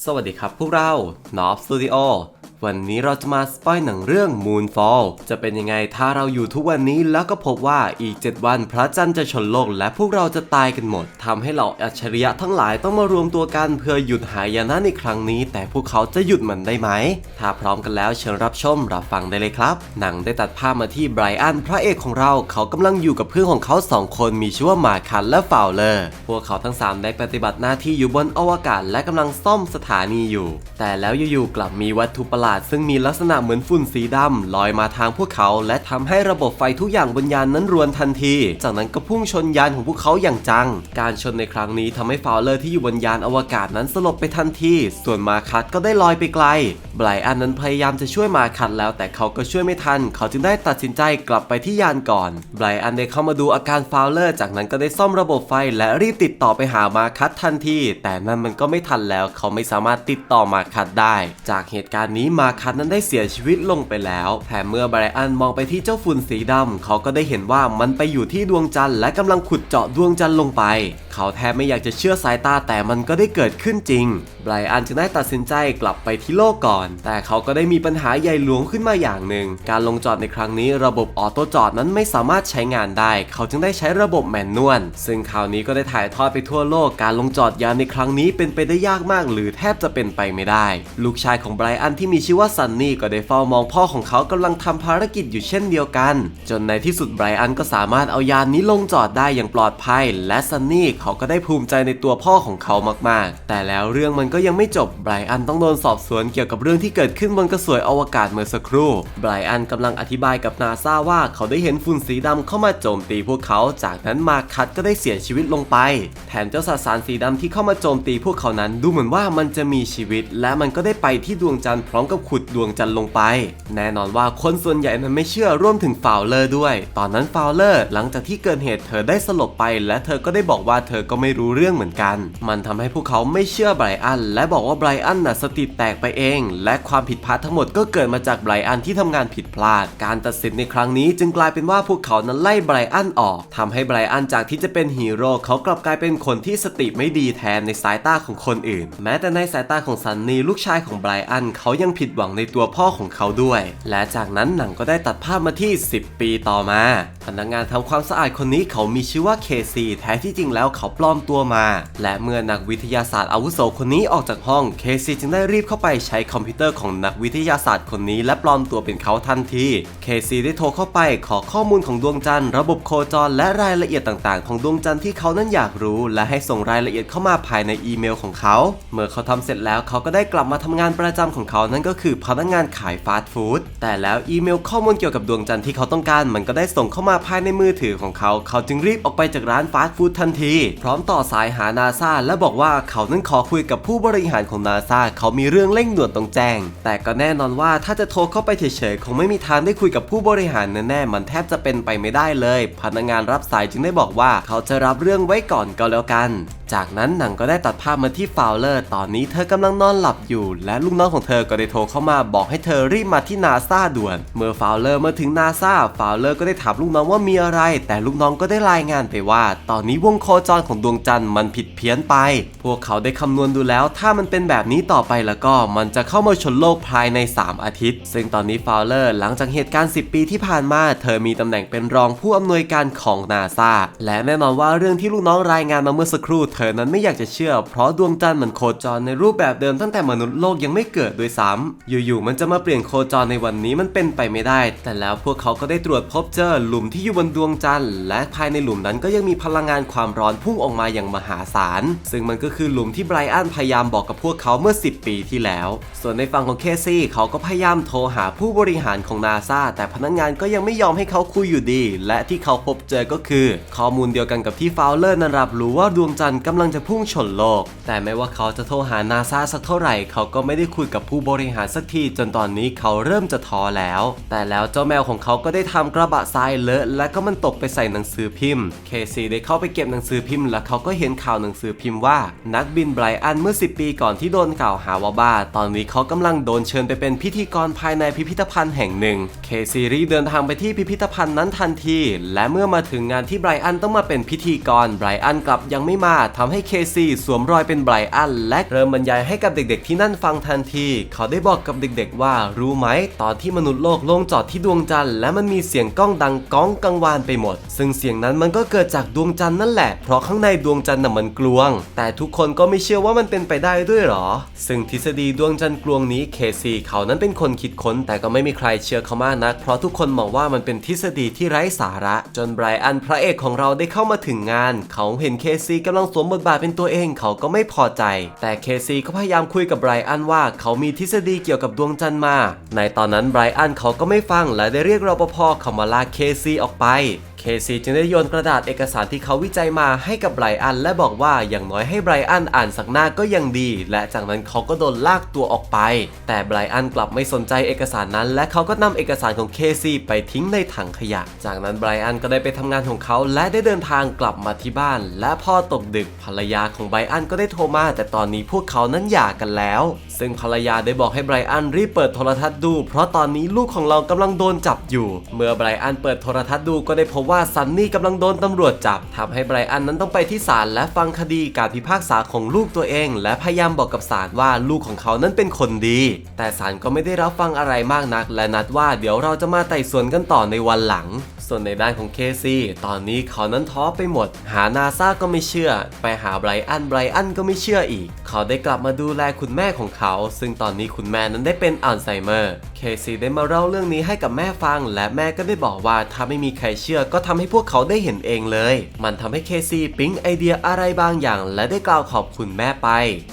สวัสดีครับพวกเรา n o b Studio วันนี้เราจะมาสปอยหนังเรื่อง Moonfall จะเป็นยังไงถ้าเราอยู่ทุกวันนี้แล้วก็พบว่าอีก 7 วันพระจันทร์จะชนโลกและพวกเราจะตายกันหมดทำให้เหล่าอัจฉริยะทั้งหลายต้องมารวมตัวกันเพื่อหยุดหายนะในครั้งนี้ แต่พวกเขาจะหยุดมันได้ไหม ถ้าพร้อมกันแล้วเชิญรับชมรับฟังได้เลยครับ หนังได้ตัดภาพมาที่ไบรอันพระเอกของเราเขากำลังอยู่กับเพื่อนของเขาสองคนมีชื่อว่ามาคันและฟาเลอร์พวกเขาทั้ง 3 ได้ปฏิบัติหน้าที่อยู่บนอวกาศและกำลังซ่อมสถานีอยู่ แต่แล้วอยู่ๆกลับมีวัตถุประหลาดซึ่งมีลักษณะเหมือนฝุ่นสีดำลอยมาทางพวกเขา และทำให้ระบบไฟทุกอย่างบนยานนั้นรวนทันที จากนั้นก็พุ่งชนยานของพวกเขาอย่างจัง การชนในครั้งนี้ทำให้ฟาวเลอร์ที่อยู่บนยานอวกาศนั้นสลบไปทันที ส่วนมาคัตก็ได้ลอยไปไกล ไบรอันนั้นพยายามจะช่วยมาคัตแล้ว แต่เขาก็ช่วยไม่ทัน เขาจึงได้ตัดสินใจกลับไปที่ยานก่อน ไบรอันได้เข้ามาดูอาการฟาวเลอร์ จากนั้นก็ได้ซ่อมระบบไฟและรีบติดต่อไปหามาคัตทันที แต่นั่นมันก็ไม่ทันแล้ว เขาไม่สามารถติดต่อมาคัตได้ จากเหตุการณ์นี้มาคัตนั้นได้เสียชีวิตลงไปแล้ว แถมเมื่อไบรอันมองไปที่เจ้าฝุ่นสีดำเขาก็ได้เห็นว่ามันไปอยู่ที่ดวงจันทร์และกำลังขุดเจาะดวงจันทร์ลงไป เขาแทบไม่อยากจะเชื่อสายตาแต่มันก็ได้เกิดขึ้นจริง ไบรอันจึงได้ตัดสินใจกลับไปที่โลกก่อน แต่เขาก็ได้มีปัญหาใหญ่หลวงขึ้นมาอย่างหนึ่ง การลงจอดในครั้งนี้ระบบออโต้จอดนั้นไม่สามารถใช้งานได้ เขาจึงได้ใช้ระบบแมนนวล ซึ่งข่าวนี้ก็ได้ถ่ายทอดไปทั่วโลก การลงจอดยานในครั้งนี้เป็นไปได้ยากมาก หรือแทบจะเป็นไปไม่ได้ ลูกชายของไบรอันที่มีชื่อว่าซันนี่ก็ได้เฝ้ามองพ่อของเขากำลังทำภารกิจอยู่เช่นเดียวกัน จนในที่สุดไบรอันก็สามารถเอายานนี้ลงจอดได้อย่างปลอดภัย และซันนี่เขาก็ได้ภูมิใจในตัวพ่อของเขามากๆ แต่แล้วเรื่องมันก็ยังไม่จบไบรอันต้องโดนสอบสวนเกี่ยวกับเรื่องที่เกิดขึ้นบนกระสวยอวกาศเมื่อสักครู่ไบรอันกำลังอธิบายกับนาซาว่าเขาได้เห็นฝุ่นสีดำเข้ามาโจมตีพวกเขา จากนั้นมาคัตก็ได้เสียชีวิตลงไป แถมเจ้าสสารสีดำที่เข้ามาโจมตีพวกเขานั้น ดูเหมือนว่ามันจะมีชีวิต และมันก็ได้ไปที่ดวงจันทร์พร้อมกับขุดดวงจันทร์ลงไป แน่นอนว่าคนส่วนใหญ่นั้นไม่เชื่อร่วมถึงฟาวเลอร์ด้วย ตอนนั้นฟาวเลอร์หลังจากที่เกิดเหตุเธอได้สลบไป และเธอก็ได้บอกว่าเธอก็ไม่รู้เรื่องเหมือนกัน มันทำให้พวกเขาไม่เชื่อไบรอันและบอกว่าไบรอันน่ะสติแตกไปเอง และความผิดพลาดทั้งหมดก็เกิดมาจากไบรอันที่ทำงานผิดพลาด การตัดสินในครั้งนี้จึงกลายเป็นว่าพวกเขานั้นไล่ไบรอันออกทำให้ไบรอันจากที่จะเป็นฮีโร่เขากลับกลายเป็นคนที่สติไม่ดีแทนในสายตาของคนอื่น แม้แต่ในสายตาของซันนี่ลูกชายของไบรอันเขายังผิดหวังในตัวพ่อของเขาด้วย และจากนั้นหนังก็ได้ตัดภาพมาที่ 10 ปีต่อมา พนักงานทำความสะอาดคนนี้เขามีชื่อว่าเคซีแท้ที่จริงแล้วเขาปลอมตัวมา และเมื่อนักวิทยาศาสตร์อาวุโสคนนี้ออกจากห้องเคซีจึงได้รีบเข้าไปใช้คอมพิวเตอร์ของนักวิทยาศาสตร์คนนี้ และปลอมตัวเป็นเขาทันทีเคซีได้โทรเข้าไปขอข้อมูลของดวงจันทร์ระบบโคจร และรายละเอียดต่างๆ ของดวงจันทร์ที่เขานั้นอยากรู้ และให้ส่งรายละเอียดเข้ามาภายในอีเมลของเขา เมื่อเขาทำเสร็จแล้วเขาก็ได้กลับมาทำงานประจำของเขานั่นก็็คือพนักงานขายฟาสต์ฟู้ดแต่แล้วอีเมลข้อมูลเกี่ยวกับดวงจันทร์ที่เขาต้องการ มันก็ได้ส่งเข้ามาภายในมือถือของเขา เขาจึงรีบออกไปจากร้านฟาสต์ฟู้ดทันที พร้อมต่อสายหานาซาและบอกว่าเขานั้นขอคุยกับผู้บริหารของนาซาเขามีเรื่องเร่งด่วนต้องแจ้ง แต่ก็แน่นอนว่าถ้าจะโทรเข้าไปเฉยๆคงไม่มีทางได้คุยกับผู้บริหารแน่ๆมันแทบจะเป็นไปไม่ได้เลย พนักงานรับสายจึงได้บอกว่า เขาจะรับเรื่องไว้ก่อนก็แล้วกัน จากนั้นหนังก็ได้ตัดภาพมาที่ฟาวเลอร์ ตอนนี้เธอกำลังนอนหลับอยู่ และลูกน้องของเธอก็ได้โทรเข้ามาบอกให้เธอรีบมาที่นาซาด่วน เมื่อฟาวเลอร์มาถึงนาซาฟาวเลอร์ก็ได้ถามลูกน้องว่ามีอะไร แต่ลูกน้องก็ได้รายงานไปว่า ตอนนี้วงโคจรของดวงจันทร์มันผิดเพี้ยนไป พวกเขาได้คำนวณดูแล้ว ถ้ามันเป็นแบบนี้ต่อไปแล้วก็มันจะเข้ามาชนโลกภายใน 3 อาทิตย์ ซึ่งตอนนี้ฟาวเลอร์หลังจากเหตุการณ์ 10 ปีที่ผ่านมา เธอมีตำแหน่งเป็นรองผู้อำนวยการของนาซาและแน่นอนว่าเรื่องที่ลูกน้องรายงานมาเมื่อสักครู่เธอนั้นไม่อยากจะเชื่อ เพราะดวงจันทร์มันโคจรในรูปแบบเดิมตั้งแต่มนุษย์โลกยังไม่เกิดด้วยซ้ำอยู่ๆมันจะมาเปลี่ยนโคจรในวันนี้มันเป็นไปไม่ได้ แต่แล้วพวกเขาก็ได้ตรวจพบเจอหลุมที่อยู่บนดวงจันทร์ และภายในหลุมนั้นก็ยังมีพลังงานความร้อนพุ่งออกมาอย่างมหาศาล ซึ่งมันก็คือหลุมที่ไบรอันพยายามบอกกับพวกเขาเมื่อ 10 ปีที่แล้ว ส่วนในฝั่งของเคซี่เขาก็พยายามโทรหาผู้บริหารของนาซาแต่พนักงานก็ยังไม่ยอมให้เขาคุยอยู่ดี และที่เขาพบเจอก็คือ ข้อมูลเดียวกันกับที่ฟาวเลอร์นั้นรับรู้ว่าดวงจันทร์กำลังจะพุ่งชนโลก แต่ไม่ว่าเขาจะโทรหานาซาสักเท่าไหร่ เขาก็ไม่ได้คุยกับผู้บริหารสักทีจนตอนนี้เขาเริ่มจะท้อแล้ว แต่แล้วเจ้าแมวของเขาก็ได้ทำกระบะทรายเลอะ และก็มันตกไปใส่หนังสือพิมพ์ เคซีได้เข้าไปเก็บหนังสือพิมพ์ และเขาก็เห็นข่าวหนังสือพิมพ์ว่า นักบินไบรอันเมื่อ 10 ปีก่อนที่โดนกล่าวหาว่าบ้า ตอนนี้เขากำลังโดนเชิญไปเป็นพิธีกรภายในพิพิธภัณฑ์แห่งหนึ่ง เคซีรีเดินทางไปที่พิพิธภัณฑ์นั้นทันที และเมื่อมาถึงงานที่ไบรอันต้องมาเป็นพิธีกร ไบรอันกลับยังไม่มาทำให้เคซีสวมรอยเป็นไบรอันและเริ่มบรรยายให้กับเด็กๆที่นั่นฟังทันที เขาได้บอกกับเด็กๆ ว่ารู้ไหม ตอนที่มนุษย์โลกลงจอดที่ดวงจันทร์และมันมีเสียงก้องดังก้องกังวานไปหมด ซึ่งเสียงนั้นมันก็เกิดจากดวงจันทร์นั่นแหละ เพราะข้างในดวงจันทร์น่ะมันกลวง แต่ทุกคนก็ไม่เชื่อว่ามันเป็นไปได้ด้วยหรอ ซึ่งทฤษฎีดวงจันทร์กลวงนี้เคซีเขานั้นเป็นคนคิดค้น แต่ก็ไม่มีใครเชื่อเขามากนัก เพราะทุกคนมองว่ามันเป็นทฤษฎีที่ไร้สาระ จนไบรอันพระเอกของเราได้เข้ามาถึงงาน เขาเห็นเคซีกำลังสวมบทบาทเป็นตัวเองเขาก็ไม่พอใจ แต่เคซีก็พยายามคุยกับไบรอันว่าเขามีทฤษฎีเกี่ยวกับดวงจันทร์มา ในตอนนั้นไบรอันเขาก็ไม่ฟังและได้เรียกรปภเข้ามาลากเคซีออกไป เคซีจึงได้โยนกระดาษเอกสารที่เขาวิจัยมาให้กับไบรอัน และบอกว่าอย่างน้อยให้ไบรอันอ่านสักหน้าก็ยังดี และจากนั้นเขาก็โดนลากตัวออกไป แต่ไบรอันกลับไม่สนใจเอกสารนั้น และเขาก็นำเอกสารของเคซีไปทิ้งในถังขยะ จากนั้นไบรอันก็ได้ไปทำงานของเขาและได้เดินทางกลับมาที่บ้าน และพอตกดึกภรรยาของไบรอันก็ได้โทรมา แต่ตอนนี้พวกเขานั้นหย่ากันแล้ว ซึ่งภรรยาได้บอกให้ไบรอันรีบเปิดโทรทัศน์ดู เพราะตอนนี้ลูกของเรากำลังโดนจับอยู่ เมื่อไบรอันเปิดโทรทัศน์ดูก็ได้พบว่าซันนี่กำลังโดนตำรวจจับทำให้ไบรอันนั้นต้องไปที่ศาลและฟังคดีการพิพากษาของลูกตัวเอง และพยายามบอกกับศาลว่าลูกของเขานั้นเป็นคนดี แต่ศาลก็ไม่ได้รับฟังอะไรมากนัก และนัดว่าเดี๋ยวเราจะมาไต่สวนกันต่อในวันหลัง ส่วนในด้านของเคซี่ตอนนี้เขานั้นท้อไปหมด หานาซาก็ไม่เชื่อ ไปหาไบรอันไบรอันก็ไม่เชื่ออีก เขาได้กลับมาดูแลคุณแม่ของเขาซึ่งตอนนี้คุณแม่นั้นได้เป็นอัลไซเมอร์ เคซีได้มาเล่าเรื่องนี้ให้กับแม่ฟัง และแม่ก็ได้บอกว่าถ้าไม่มีใครเชื่อก็ทำให้พวกเขาได้เห็นเองเลย มันทำให้เคซีปิ๊งไอเดียอะไรบางอย่าง และได้กล่าวขอบคุณแม่ไป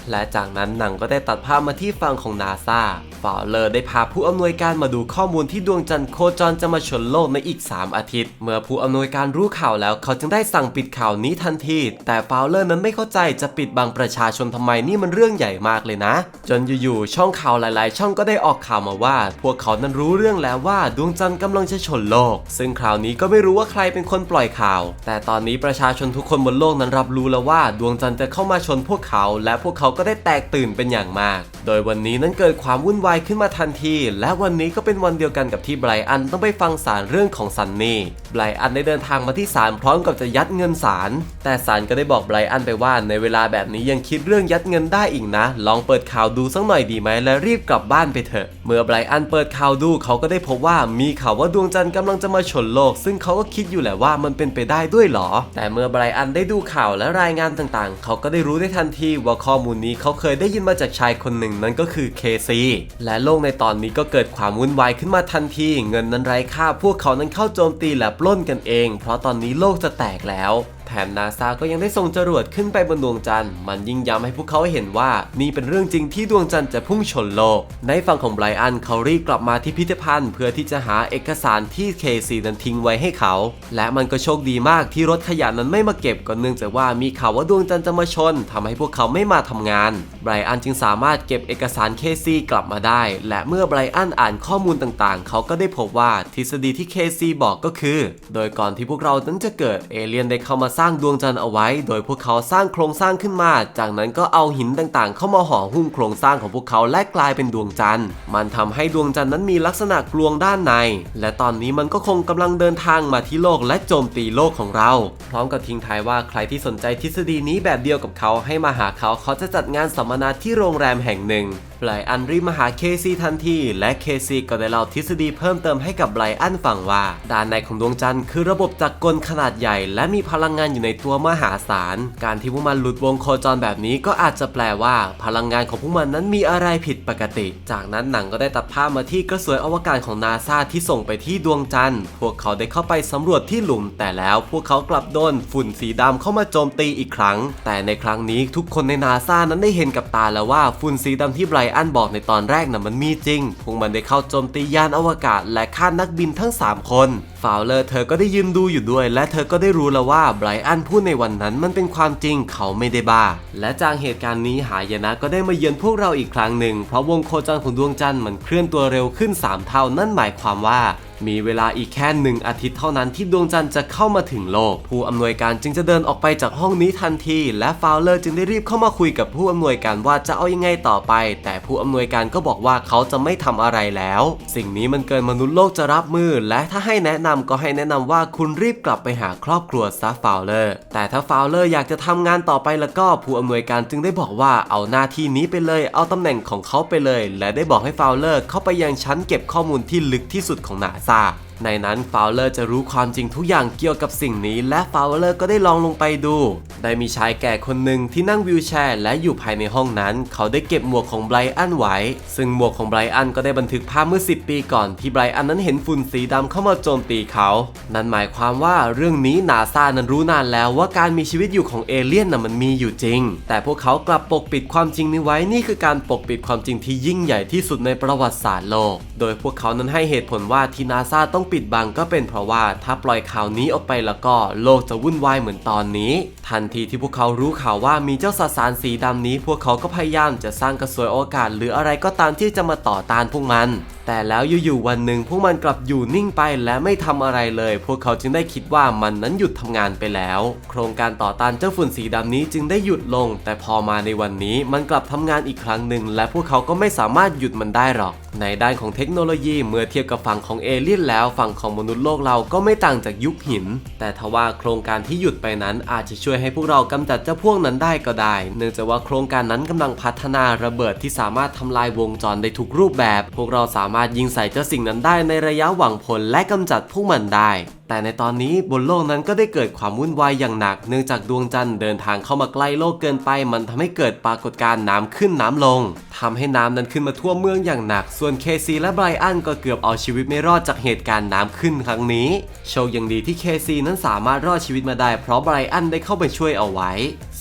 และจากนั้นหนังก็ได้ตัดภาพมาที่ฝั่งของนาซา ฟาวเลอร์ได้พาผู้อำนวยการมาดูข้อมูลที่ดวงจันทร์โคจรจะมาชนโลกในอีก 3 อาทิตย์ เมื่อผู้อำนวยการรู้ข่าวแล้วเขาจึงได้สั่งปิดข่าวนี้ทันที แต่ฟาวเลอร์นั้นไม่เข้าใจจะปิดบังประชาชนทำไมนี่มันเรื่องใหญ่มากเลยนะ จนอยู่ๆช่องข่าวหลาย ๆ ช่องก็ได้ออกข่าวมาว่า พวกเขานั้นรู้เรื่องแล้วว่าดวงจันทร์กำลังจะชนโลก ซึ่งคราวนี้ก็ไม่รู้ว่าใครเป็นคนปล่อยข่าว แต่ตอนนี้ประชาชนทุกคนบนโลกนั้นรับรู้แล้วว่าดวงจันทร์จะเข้ามาชนพวกเขา และพวกเขาก็ได้แตกตื่นเป็นอย่างมาก โดยวันนี้นั้นเกิดความวุ่นวายขึ้นมาทันที และวันนี้ก็เป็นวันเดียวกันกับที่ไบรอันต้องไปฟังศาลเรื่องของซันนี่ไบรอันได้เดินทางมาที่ศาลพร้อมกับจะยัดเงินศาลแต่ศาลก็ได้บอกไบรอันไปว่าในเวลาแบบนี้ยังคิดเรื่องยัดเงินได้อีกนะ ลองเปิดข่าวดูสักหน่อยดีไหมและรีบกลับบ้านไปเถอะ เมื่อไบรอันเปิดข่าวดูเขาก็ได้พบว่ามีข่าวว่าดวงจันทร์กำลังจะมาชนโลก ซึ่งเขาก็คิดอยู่แหละว่ามันเป็นไปได้ด้วยหรอ แต่เมื่อไบรอันได้ดูข่าวและรายงานต่างๆ เขาก็ได้รู้ได้ทันทีว่าข้อมูลนี้เขาเคยได้ยินมาจากชายคนหนึ่งนั่นก็คือเคซีและโลกในตอนนี้ก็เกิดความวุ่นวายขึ้นมาทันที เงินนั้นไร้ค่าพวกเขานั้นเข้าโจมตีและปล้นกันเอง เพราะตอนนี้โลกจะแตกแล้ว แถมนาซาก็ยังได้ส่งจรวดขึ้นไปบนดวงจันทร์ มันยิ่งย้ำให้พวกเขาเห็นว่านี่เป็นเรื่องจริงที่ดวงจันทร์จะพุ่งชนโลก ในฝั่งของไบรอันเขารีบกลับมาที่พิพิธภัณฑ์ เพื่อที่จะหาเอกสารที่เคซีนั้นทิ้งไว้ให้เขา และมันก็โชคดีมากที่รถขยะนั้นไม่มาเก็บก็เนื่องจากว่ามีข่าวว่าดวงจันทร์จะมาชนทำให้พวกเขาไม่มาทำงานไบรอันจึงสามารถเก็บเอกสารเคซีกลับมาได้ และเมื่อไบรอันอ่านข้อมูลต่างๆ เขาก็ได้พบว่าทฤษฎีที่เคซีบอกก็คือ โดยก่อนที่พวกเรานั้นจะเกิดเอเลี่ยนได้เข้ามาสร้างดวงจันทร์เอาไว้ โดยพวกเขาสร้างโครงสร้างขึ้นมา จากนั้นก็เอาหินต่างๆ เข้ามาห่อหุ้มโครงสร้างของพวกเขาและกลายเป็นดวงจันทร์ มันทำให้ดวงจันทร์นั้นมีลักษณะกลวงด้านใน และตอนนี้มันก็คงกำลังเดินทางมาที่โลกและโจมตีโลกของเรา พร้อมกับทิ้งท้ายว่าใครที่สนใจทฤษฎีนี้แบบเดียวกับเขาให้มาหาเขาเขาจะจัดงานสัมมนาที่โรงแรมแห่งหนึ่งไบรอันรีมาหาเคซีทันที และเคซีก็ได้เล่าทฤษฎีเพิ่มเติมให้กับไบรอันฟังว่า ด้านในของดวงจันทร์คือระบบจักรกลขนาดใหญ่ และมีพลังงานอยู่ในตัวมหาศาล การที่พวกมันหลุดวงโคจรแบบนี้ก็อาจจะแปลว่า พลังงานของพวกมันนั้นมีอะไรผิดปกติ จากนั้นหนังก็ได้ตัดภาพมาที่กระสวยอวกาศของนาซาที่ส่งไปที่ดวงจันทร์ พวกเขาได้เข้าไปสำรวจที่หลุม แต่แล้วพวกเขากลับโดนฝุ่นสีดำเข้ามาโจมตีอีกครั้ง แต่ในครั้งนี้ทุกคนในนาซานั้นได้เห็นกับตาแล้วว่าฝุ่นสีดำที่ไบรอันบอกในตอนแรกน่ะมันมีจริง พวกมันได้เข้าโจมตียานอวกาศและฆ่านักบินทั้ง 3 คน ฟาวเลอร์เธอก็ได้ยืนดูอยู่ด้วย และเธอก็ได้รู้แล้วว่าไบรอันพูดในวันนั้นมันเป็นความจริงเขาไม่ได้บ้า และจากเหตุการณ์นี้หายนะก็ได้มาเยือนพวกเราอีกครั้งหนึ่ง เพราะวงโคจรของดวงจันทร์มันเคลื่อนตัวเร็วขึ้น 3 เท่านั่นหมายความว่า มีเวลาอีกแค่หนึ่งอาทิตย์เท่านั้นที่ดวงจันทร์จะเข้ามาถึงโลก ผู้อำนวยการจึงจะเดินออกไปจากห้องนี้ทันที และฟาวเลอร์จึงได้รีบเข้ามาคุยกับผู้อำนวยการว่าจะเอายังไงต่อไป แต่ผู้อำนวยการก็บอกว่าเขาจะไม่ทำอะไรแล้ว สิ่งนี้มันเกินมนุษย์โลกจะรับมือ และถ้าให้แนะนำก็ให้แนะนำว่าคุณรีบกลับไปหาครอบครัวซะฟาวเลอร์แต่ถ้าฟาวเลอร์อยากจะทำงานต่อไปแล้วก็ผู้อำนวยการจึงได้บอกว่าเอาหน้าที่นี้ไปเลย เอาตำแหน่งของเขาไปเลย และได้บอกให้ฟาวเลอร์เข้าไปยังชั้นเก็บข้อมูลที่ลึกที่สุดของนาซา ในนั้นฟาวเลอร์จะรู้ความจริงทุกอย่างเกี่ยวกับสิ่งนี้ และฟาวเลอร์ก็ได้ลองลงไปดู ได้มีชายแก่คนหนึ่งที่นั่งวิวแชร์ และอยู่ภายในห้องนั้น เขาได้เก็บหมวกของไบรอันไว้ ซึ่งหมวกของไบรอันก็ได้บันทึกภาพเมื่อ 10 ปีก่อนที่ไบรอันนั้นเห็นฝุ่นสีดำเข้ามาโจมตีเขา นั่นหมายความว่าเรื่องนี้นาซานั้นรู้นานแล้วว่าการมีชีวิตอยู่ของเอเลี่ยนน่ะมันมีอยู่จริง แต่พวกเขากลับปกปิดความจริงนี้ไว้นี่คือการปกปิดความจริงที่ยิ่งใหญ่ที่สุดในประวัติศาสตร์โลก โดยพวกเขานั้นให้เหตุผลว่าที่นาซาต้องปิดบังก็เป็นเพราะว่าถ้าปล่อยข่าวนี้ออกไปแล้วก็โลกจะวุ่นวายเหมือนตอนนี้ ทันทีที่พวกเขารู้ข่าวว่ามีเจ้าสสารสีดำนี้ พวกเขาก็พยายามจะสร้างกระสวยโอกาส หรืออะไรก็ตามที่จะมาต่อต้านพวกมัน แต่แล้วอยู่ๆวันหนึ่งพวกมันกลับอยู่นิ่งไปและไม่ทำอะไรเลย พวกเขาจึงได้คิดว่ามันนั้นหยุดทำงานไปแล้ว โครงการต่อต้านเจ้าฝุ่นสีดำนี้จึงได้หยุดลง แต่พอมาในวันนี้มันกลับทำงานอีกครั้งหนึ่งและพวกเขาก็ไม่สามารถหยุดมันได้หรอก ในด้านของเทคโนโลยีเมื่อเทียบกับฝั่งของเอเลี่ยนแล้วฝั่งของมนุษย์โลกเราก็ไม่ต่างจากยุคหิน แต่ทว่าโครงการที่หยุดไปนั้นอาจจะช่วยให้พวกเรากำจัดเจ้าพวกนั้นได้ก็ได้ เนื่องจากว่าโครงการนั้นกำลังพัฒนาระเบิดที่สามารถทำลายวงจรได้ทุกรูปแบบ พวกเราสามารถยิงใส่เจ้าสิ่งนั้นได้ในระยะหวังผลและกำจัดพวกมันได้ แต่ในตอนนี้บนโลกนั้นก็ได้เกิดความวุ่นวายอย่างหนัก เนื่องจากดวงจันทร์เดินทางเข้ามาใกล้โลกเกินไป มันทำให้เกิดปรากฏการณ์น้ำขึ้นน้ำลงทำให้น้ำนั้นขึ้นมาทั่วเมืองอย่างหนัก ส่วนเคซีและไบรอันก็เกือบเอาชีวิตไม่รอดจากเหตุการณ์น้ำขึ้นครั้งนี้ โชคยังดีที่เคซีนั้นสามารถรอดชีวิตมาได้ เพราะไบรอันได้เข้าไปช่วยเอาไว้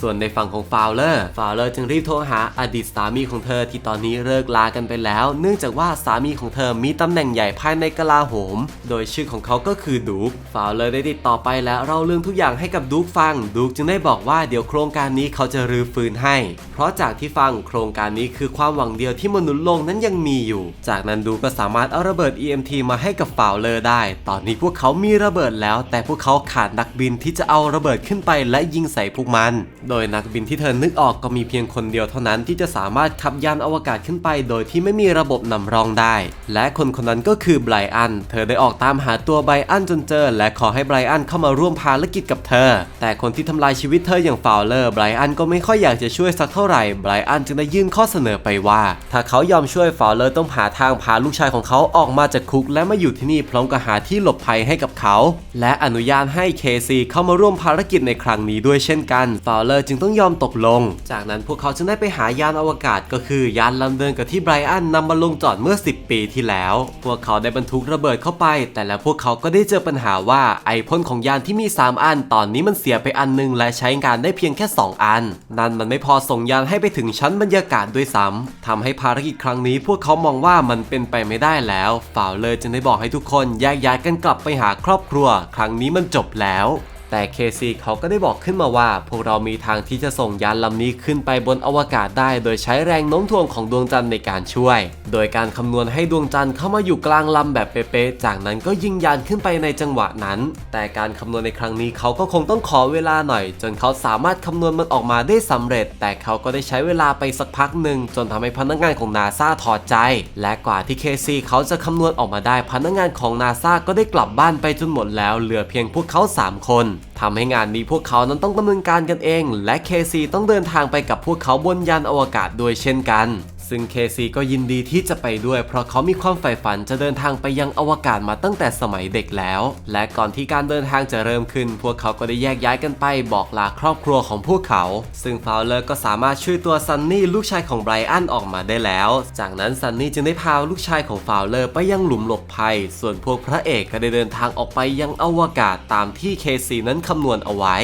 ส่วนในฝั่งของฟาวเลอร์ฟาวเลอร์จึงรีบโทรหาอดีตสามีของเธอที่ตอนนี้เลิกลากันไปแล้ว เนื่องจากว่าสามีของเธอมีตำแหน่งใหญ่ภายในกลาโหม โดยชื่อของเขาก็คือดูกฟาวเลอร์ได้ติดต่อไปแล้วเราเรื่องทุกอย่างให้กับดูกฟัง ดูกจึงได้บอกว่าเดี๋ยวโครงการนี้เขาจะรื้อฟื้นให้ เพราะจากที่ฟังโครงการนี้คือความหวังเดียวที่มนุษย์โลกนั้นยังมีอยู่ จากนั้นดูก็สามารถเอาระเบิด EMT มาให้กับฟาวเลอร์ได้ ตอนนี้พวกเขามีระเบิดแล้ว แต่พวกเขาขาดนักบินที่จะเอาระเบิดขึ้นไปและยิงใส่พวกมัน โดยนักบินที่เธอนึกออกก็มีเพียงคนเดียวเท่านั้นที่จะสามารถขับยานอวกาศขึ้นไป โดยที่ไม่มีระบบนำรองได้ และคนคนนั้นก็คือไบรอัน เธอได้ออกตามหาตัวไบรอันจนเจอและขอให้ไบรอันเข้ามาร่วมภารกิจกับเธอ แต่คนที่ทำลายชีวิตเธออย่างฟาวเลอร์ไบรอันก็ไม่ค่อยอยากจะช่วยสักเท่าไหร่ไบรอันจึงได้ยื่นข้อเสนอไปว่า ถ้าเขายอมช่วยฟาวเลอร์ต้องหาทางพาลูกชายของเขาออกมาจากคุก และมาอยู่ที่นี่พร้อมกับหาที่หลบภัยให้กับเขา และอนุญาตให้เคซีเข้ามาร่วมภารกิจในครั้งนี้ด้วยเช่นกันฟาวเลอร์จึงต้องยอมตกลง จากนั้นพวกเขาจึงได้ไปหายานอวกาศก็คือยานลำเดินกับที่ไบรอันนำมาลงจอดเมื่อ 10 ปีที่แล้ว พวกเขาได้บรรทุกระเบิดเข้าไป แต่แล้วพวกเขาก็ได้เจอปัญหาว่าไอพ่นของยานที่มี 3 อัน ตอนนี้มันเสียไปอันหนึงและใช้งานได้เพียงแค่ 2 อัน นั่นมันไม่พอส่งยานให้ไปถึงชั้นบรรยากาศด้วยซ้ำทำให้ภารกิจครั้งนี้พวกเขามองว่ามันเป็นไปไม่ได้แล้วฝ่าวเลยจึงได้บอกให้ทุกคนแยกย้ายกันกลับไปหาครอบครัว ครั้งนี้มันจบแล้ว แต่เคซีเขาก็ได้บอกขึ้นมาว่า พวกเรามีทางที่จะส่งยานลำนี้ขึ้นไปบนอวกาศได้ โดยใช้แรงโน้มถ่วงของดวงจันทร์ในการช่วย โดยการคำนวณให้ดวงจันทร์เข้ามาอยู่กลางลำแบบเป๊ะๆ จากนั้นก็ยิงยานขึ้นไปในจังหวะนั้น แต่การคำนวณในครั้งนี้เขาก็คงต้องขอเวลาหน่อย จนเขาสามารถคำนวณมันออกมาได้สำเร็จ แต่เขาก็ได้ใช้เวลาไปสักพักหนึ่งจนทำให้พนักงานของนาซาถอดใจ และกว่าที่เคซีเขาจะคำนวณออกมาได้พนักงานของนาซาก็ได้กลับบ้านไปจนหมดแล้ว เหลือเพียงพวกเขาสามคนทำให้งานนี้พวกเขานั้นต้องดำเนินการกันเอง และเคซีต้องเดินทางไปกับพวกเขาบนยานอวกาศด้วยเช่นกัน ซึ่งเคซีก็ยินดีที่จะไปด้วยเพราะเขามีความใฝ่ฝันจะเดินทางไปยังอวกาศมาตั้งแต่สมัยเด็กแล้ว และก่อนที่การเดินทางจะเริ่มขึ้น พวกเขาก็ได้แยกย้ายกันไปบอกลาครอบครัวของพวกเขา ซึ่งฟาวเลอร์ก็สามารถช่วยตัวซันนี่ลูกชายของไบรอันออกมาได้แล้ว จากนั้นซันนี่จึงได้พาลูกชายของฟาวเลอร์ไปยังหลุมหลบภัย ส่วนพวกพระเอกก็ได้เดินทางออกไปยังอวกาศตามที่เคซีนั้นคำนวณเอาไว้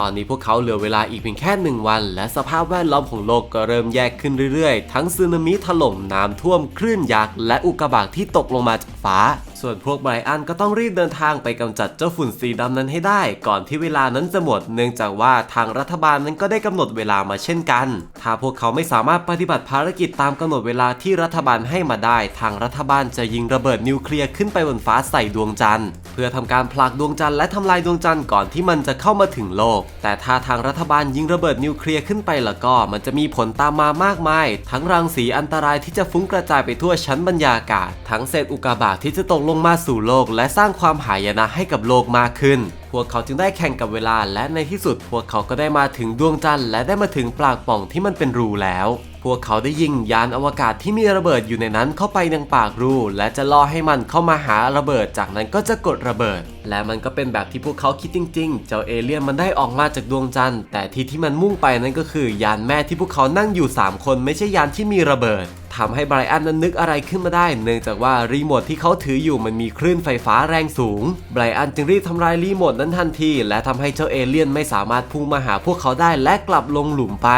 ตอนนี้พวกเขาเหลือเวลาอีกเพียงแค่หนึ่งวัน และสภาพแวดล้อมของโลกก็เริ่มแย่ขึ้นเรื่อยๆ ทั้งสึนามิถล่มน้ำท่วมคลื่นยักษ์และอุกกาบาตที่ตกลงมาจากฟ้า ส่วนพวกไบรอันก็ต้องรีบเดินทางไปกำจัดเจ้าฝุ่นสีดำนั้นให้ได้ ก่อนที่เวลานั้นจะหมด เนื่องจากว่าทางรัฐบาลนั้นก็ได้กำหนดเวลามาเช่นกัน ถ้าพวกเขาไม่สามารถปฏิบัติภารกิจตามกำหนดเวลาที่รัฐบาลให้มาได้ ทางรัฐบาลจะยิงระเบิดนิวเคลียร์ขึ้นไปบนฟ้าใส่ดวงจันทร์ เพื่อทำการผลักดวงจันทร์และทำลายดวงจันทร์ก่อนที่มันจะเข้ามาถึงโลก แต่ถ้าทางรัฐบาลยิงระเบิดนิวเคลียร์ขึ้นไปแล้วก็ มันจะมีผลตามมามากมาย ทั้งรังสีอันตรายที่จะฟุ้งกระจายไปทั่วชั้นบรรยากาศ ทั้งเศษอุกกาบาตที่จะตกลงงมาสู่โลกและสร้างความหายนะให้กับโลกมากขึ้น พวกเขาจึงได้แข่งกับเวลา และในที่สุดพวกเขาก็ได้มาถึงดวงจันทร์และได้มาถึงปากป่องที่มันเป็นรูแล้ว พวกเขาได้ยิงยานอวกาศที่มีระเบิดอยู่ในนั้นเข้าไปยังปากรู และจะล่อให้มันเข้ามาหาระเบิดจากนั้นก็จะกดระเบิดและมันก็เป็นแบบที่พวกเขาคิดจริง ๆ เจ้าเอเลี่ยนมันได้ออกมาจากดวงจันทร์ แต่ที่ที่มันมุ่งไปนั่นก็คือยานแม่ที่พวกเขานั่งอยู่ 3 คนไม่ใช่ยานที่มีระเบิดทำให้ไบรอันนั้นนึกอะไรขึ้นมาได้ เนื่องจากว่ารีโมทที่เขาถืออยู่มันมีคลื่นไฟฟ้าแรงสูง ไบรอันจึงรีบทำลายรีโมทนั้นทันที และทำให้เจ้าเอเลี่ยนไม่สามารถพุ่งมาหาพวกเขาได้และกลับลงหลุมไป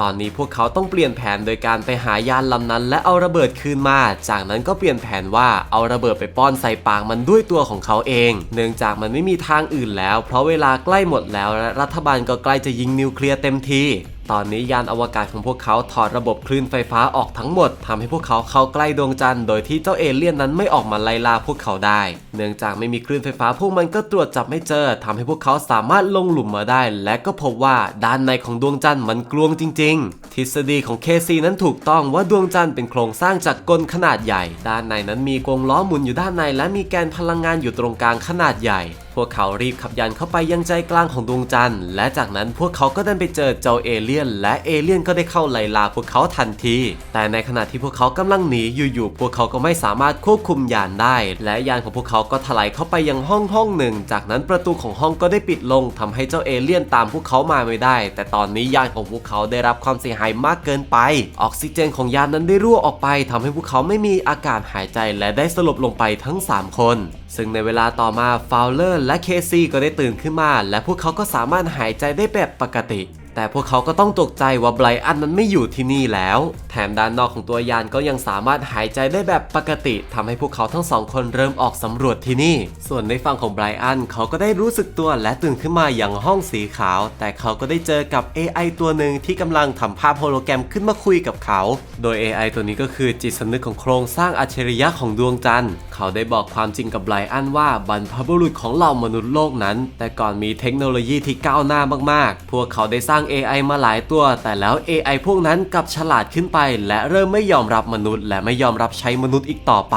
ตอนนี้พวกเขาต้องเปลี่ยนแผนโดยการไปหายานลำนั้น และเอาระเบิดคืนมา จากนั้นก็เปลี่ยนแผนว่าเอาระเบิดไปป้อนใส่ปากมันด้วยตัวของเขาเอง เนื่องื่องจากมันไม่มีทางอื่นแล้ว เพราะเวลาใกล้หมดแล้วและรัฐบาลก็ใกล้จะยิงนิวเคลียร์เต็มที ตอนนี้ยานอวกาศของพวกเขาถอดระบบคลื่นไฟฟ้าออกทั้งหมดทำให้พวกเขาเข้าใกล้ดวงจันทร์โดยที่เจ้าเอเลี่ยนนั้นไม่ออกมาไล่ล่าพวกเขาได้ เนื่องจากไม่มีคลื่นไฟฟ้าพวกมันก็ตรวจจับไม่เจอทำให้พวกเขาสามารถลงหลุมมาได้ และก็พบว่าด้านในของดวงจันทร์มันกลวงจริง ๆ ทฤษฎีของเคซีนั้นถูกต้องว่าดวงจันทร์เป็นโครงสร้างจากกลขนาดใหญ่ ด้านในนั้นมีกรงล้อหมุนอยู่ด้านในและมีแกนพลังงานอยู่ตรงกลางขนาดใหญ่พวกเขารีบขับยานเข้าไปยังใจกลางของดวงจันทร์ และจากนั้นพวกเขาก็เดินไปเจอเจ้าเอเลี่ยน และเอเลี่ยนก็ได้เข้าไล่ล่าพวกเขาทันที แต่ในขณะที่พวกเขากำลังหนีอยู่ๆพวกเขาก็ไม่สามารถควบคุมยานได้ และยานของพวกเขาก็ถลายเข้าไปยังห้องห้องหนึ่ง จากนั้นประตูของห้องก็ได้ปิดลงทำให้เจ้าเอเลี่ยนตามพวกเขามาไม่ได้ แต่ตอนนี้ยานของพวกเขาได้รับความเสียหายมากเกินไป ออกซิเจนของยานนั้นได้รั่วออกไปทำให้พวกเขาไม่มีอากาศหายใจและได้สลบลงไปทั้ง 3 คนซึ่งในเวลาต่อมาฟาวเลอร์และเคซี่ก็ได้ตื่นขึ้นมา และพวกเขาก็สามารถหายใจได้แบบปกติ แต่พวกเขาก็ต้องตกใจว่าไบรอันนั้นไม่อยู่ที่นี่แล้ว แถมด้านนอกของตัวยานก็ยังสามารถหายใจได้แบบปกติทำให้พวกเขาทั้งสองคนเริ่มออกสำรวจที่นี่ ส่วนในฝั่งของไบรอันเขาก็ได้รู้สึกตัวและตื่นขึ้นมาอย่างห้องสีขาว แต่เขาก็ได้เจอกับ AI ตัวหนึ่งที่กำลังทำภาพโฮโลแกรมขึ้นมาคุยกับเขา โดย AI ตัวนี้ก็คือจิตสำนึกของโครงสร้างอัจฉริยะของดวงจันทร์ เขาได้บอกความจริงกับไบรอันว่าบรรพบุรุษของเหล่ามนุษย์โลกนั้น แต่ก่อนมีเทคโนโลยีที่ก้าวหน้ามากๆ พวกเขาได้สร้าง AI มาหลายตัว แต่แล้ว AI พวกนั้นกลับฉลาดขึ้นไป และเริ่มไม่ยอมรับมนุษย์ และไม่ยอมรับใช้มนุษย์อีกต่อไป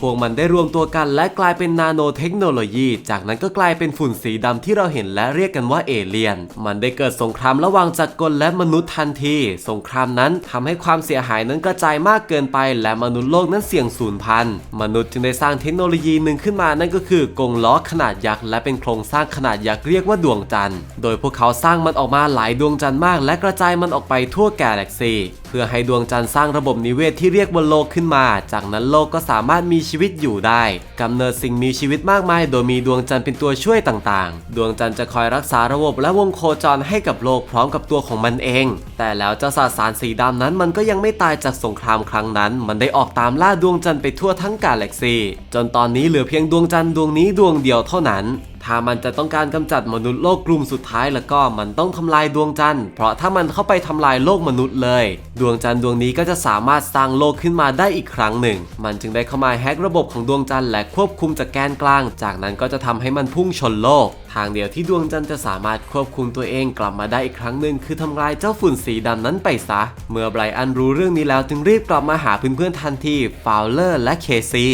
พวกมันได้รวมตัวกันและกลายเป็นนาโนเทคโนโลยี จากนั้นก็กลายเป็นฝุ่นสีดำที่เราเห็นและเรียกกันว่าเอเลียน มันได้เกิดสงครามระหว่างจักรกลและมนุษย์ทันที สงครามนั้นทำให้ความเสียหายนั้นกระจายมากเกินไป และมนุษย์โลกนั้นเสี่ยงสูญพันธุ์ มนุษย์จึงได้สร้างเทคโนโลยีหนึ่งขึ้นมานั่นก็คือกงล้อขนาดยักษ์และเป็นโครงสร้างขนาดยักษ์เรียกว่าดวงจันทร์ โดยพวกเขาสร้างมันออกมาหลายดวงจันทร์มาก และกระจายมันออกไปทั่วกาแล็กซี เพื่อให้ดวงจันทร์สร้างระบบนิเวศที่เรียกว่าโลกขึ้นมา จากนั้นโลกก็สามารถมีชีวิตอยู่ได้กำเนิดสิ่งมีชีวิตมากมาย โดยมีดวงจันทร์เป็นตัวช่วยต่างๆ ดวงจันทร์จะคอยรักษาระบบและวงโคจรให้กับโลกพร้อมกับตัวของมันเอง แต่แล้วเจ้าสสารสีดำนั้นมันก็ยังไม่ตายจากสงครามครั้งนั้น มันได้ออกตามล่าดวงจันทร์ไปทั่วทั้งกาแล็กซี จนตอนนี้เหลือเพียงดวงจันทร์ดวงนี้ดวงเดียวเท่านั้นถ้ามันจะต้องการกำจัดมนุษย์โลกกลุ่มสุดท้ายแล้วก็มันต้องทำลายดวงจันทร์ เพราะถ้ามันเข้าไปทำลายโลกมนุษย์เลย ดวงจันทร์ดวงนี้ก็จะสามารถสร้างโลกขึ้นมาได้อีกครั้งหนึ่ง มันจึงได้เข้ามาแฮกระบบของดวงจันทร์และควบคุมจากแกนกลาง จากนั้นก็จะทำให้มันพุ่งชนโลกทางเดียวที่ดวงจันทร์จะสามารถควบคุมตัวเองกลับมาได้อีกครั้งหนึ่งคือทำลายเจ้าฝุ่นสีดำนั้นไปซะ เมื่อไบรอันรู้เรื่องนี้แล้วจึงรีบกลับมาหาเพื่อนๆทันที ฟาวเลอร์และเคซี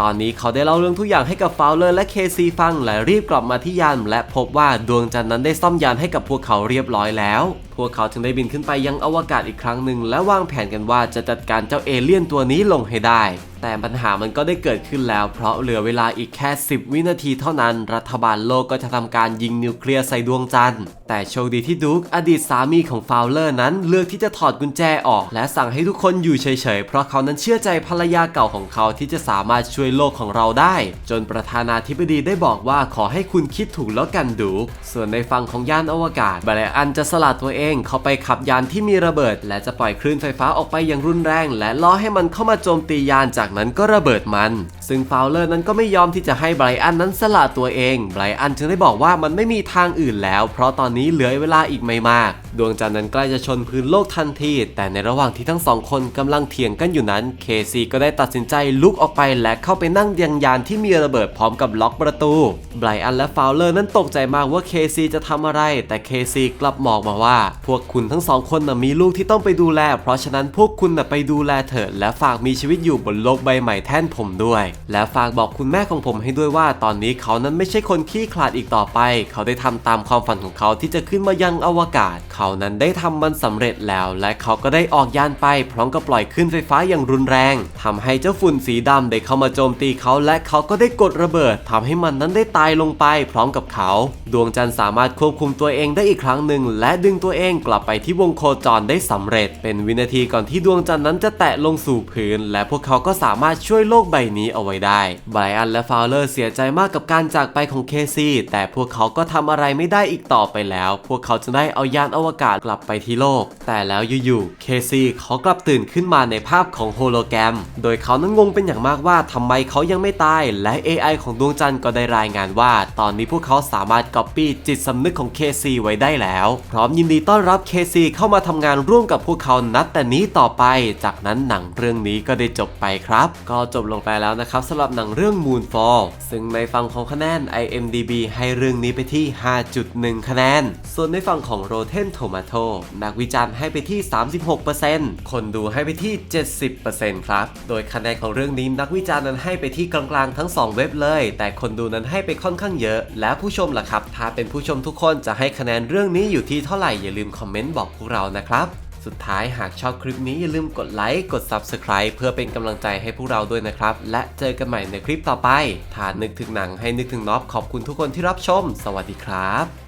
ตอนนี้เขาได้เล่าเรื่องทุกอย่างให้กับฟาวเลอร์และเคซีฟังและรีบกลับมาที่ยานและพบว่าดวงจันทร์นั้นได้ซ่อมยานให้กับพวกเขาเรียบร้อยแล้ว พวกเขาจึงได้บินขึ้นไปยังอวกาศอีกครั้งหนึ่งและวางแผนกันว่าจะจัดการเจ้าเอเลี่ยนตัวนี้ลงให้ได้ แต่ปัญหามันก็ได้เกิดขึ้นแล้ว เพราะเหลือเวลาอีกแค่ 10 วินาทีเท่านั้น รัฐบาลโลกก็จะทำการยิงนิวเคลียร์ใส่ดวงจันทร์ แต่โชคดีที่ดุ๊กอดีตสามีของฟาวเลอร์นั้นเลือกที่จะถอดกุญแจออก และสั่งให้ทุกคนอยู่เฉยๆ เพราะเขานั้นเชื่อใจภรรยาเก่าของเขาที่จะสามารถช่วยโลกของเราได้ จนประธานาธิบดีได้บอกว่าขอให้คุณคิดถูกแล้วกันดุ๊กส่วนในฝั่งของยานอวกาศบรอันจะสลัดตัวเองเข้าไปขับยานที่มีระเบิด และจะปล่อยคลื่นไฟฟ้าออกไปอย่างรุนแรง และล่อให้มันเข้ามาโจมตียานจากนั้นก็ระเบิดมันซึ่งฟาวเลอร์นั้นก็ไม่ยอมที่จะให้ไบรอันนั้นสละตัวเองไบรอันจึงได้บอกว่ามันไม่มีทางอื่นแล้ว เพราะตอนนี้เหลือเวลาอีกไม่มาก ดวงจันทร์นั้นใกล้จะชนพื้นโลกทันที แต่ในระหว่างที่ทั้งสองคนกำลังเถียงกันอยู่นั้นเคซีก็ได้ตัดสินใจลุกออกไปและเข้าไปนั่งยังยานที่มีระเบิดพร้อมกับล็อกประตูไบรอันและฟาวเลอร์นั้นตกใจมากว่าเคซีจะทำอะไร แต่เคซีกลับบอกมาว่า พวกคุณทั้งสองคนนะมีลูกที่ต้องไปดูแล เพราะฉะนั้นพวกคุณนะไปดูแลเถอะและฝากมีชีวิตอยู่บนโลกใบใหม่แทนผมด้วยและฝากบอกคุณแม่ของผมให้ด้วยว่าตอนนี้เขานั้นไม่ใช่คนขี้ขลาดอีกต่อไป เขาได้ทำตามความฝันของเขาที่จะขึ้นมายังอวกาศ เขานั้นได้ทำมันสำเร็จแล้ว และเขาก็ได้ออกยานไป พร้อมกับปล่อยขึ้นไฟฟ้าอย่างรุนแรงทำให้เจ้าฝุ่นสีดำได้เข้ามาโจมตีเขา และเขาก็ได้กดระเบิดทำให้มันนั้นได้ตายลงไป พร้อมกับเขา ดวงจันทร์สามารถควบคุมตัวเองได้อีกครั้งหนึ่งและดึงตัวเองกลับไปที่วงโคจรได้สำเร็จ เป็นวินาทีก่อนที่ดวงจันทร์นั้นจะแตะลงสู่พื้น และพวกเขาก็สามารถช่วยโลกใบนี้เอาไว้ได้ไบรอันและฟาวเลอร์เสียใจมากกับการจากไปของเคซีแต่พวกเขาก็ทำอะไรไม่ได้อีกต่อไปแล้ว พวกเขาจะได้เอายานอวกาศกลับไปที่โลก แต่แล้วอยู่ๆเคซีเขากลับตื่นขึ้นมาในภาพของโฮโลแกรม โดยเขานั้นงงเป็นอย่างมากว่าทำไมเขายังไม่ตาย และ AI ของดวงจันทร์ก็ได้รายงานว่า ตอนนี้พวกเขาสามารถก๊อปปี้จิตสำนึกของเคซีไว้ได้แล้ว พร้อมยินดีต้อนรับเคซีเข้ามาทำงานร่วมกับพวกเขานับแต่นี้ต่อไป จากนั้นหนังเรื่องนี้ก็ได้จบไปครับ ก็จบลงไปแล้วนะครับครับสำหรับหนังเรื่อง Moonfall ซึ่งในฝั่งของคะแนน IMDB ให้เรื่องนี้ไปที่ 5.1 คะแนน ส่วนในฝั่งของ Rotten Tomato นักวิจารณ์ให้ไปที่ 36%คนดูให้ไปที่ 70%ครับ โดยคะแนนของเรื่องนี้นักวิจารณ์นั้นให้ไปที่กลางๆทั้ง 2 เว็บเลย แต่คนดูนั้นให้ไปค่อนข้างเยอะ และผู้ชมล่ะครับ ถ้าเป็นผู้ชมทุกคนจะให้คะแนนเรื่องนี้อยู่ที่เท่าไหร่อย่าลืมคอมเมนต์บอกพวกเรานะครับ สุดท้ายหากชอบคลิปนี้อย่าลืมกดไลค์ กด Subscribe เพื่อเป็นกำลังใจให้พวกเราด้วยนะครับ และเจอกันใหม่ในคลิปต่อไปถ้านึกถึงหนังให้นึกถึงน็อปขอบคุณทุกคนที่รับชม สวัสดีครับ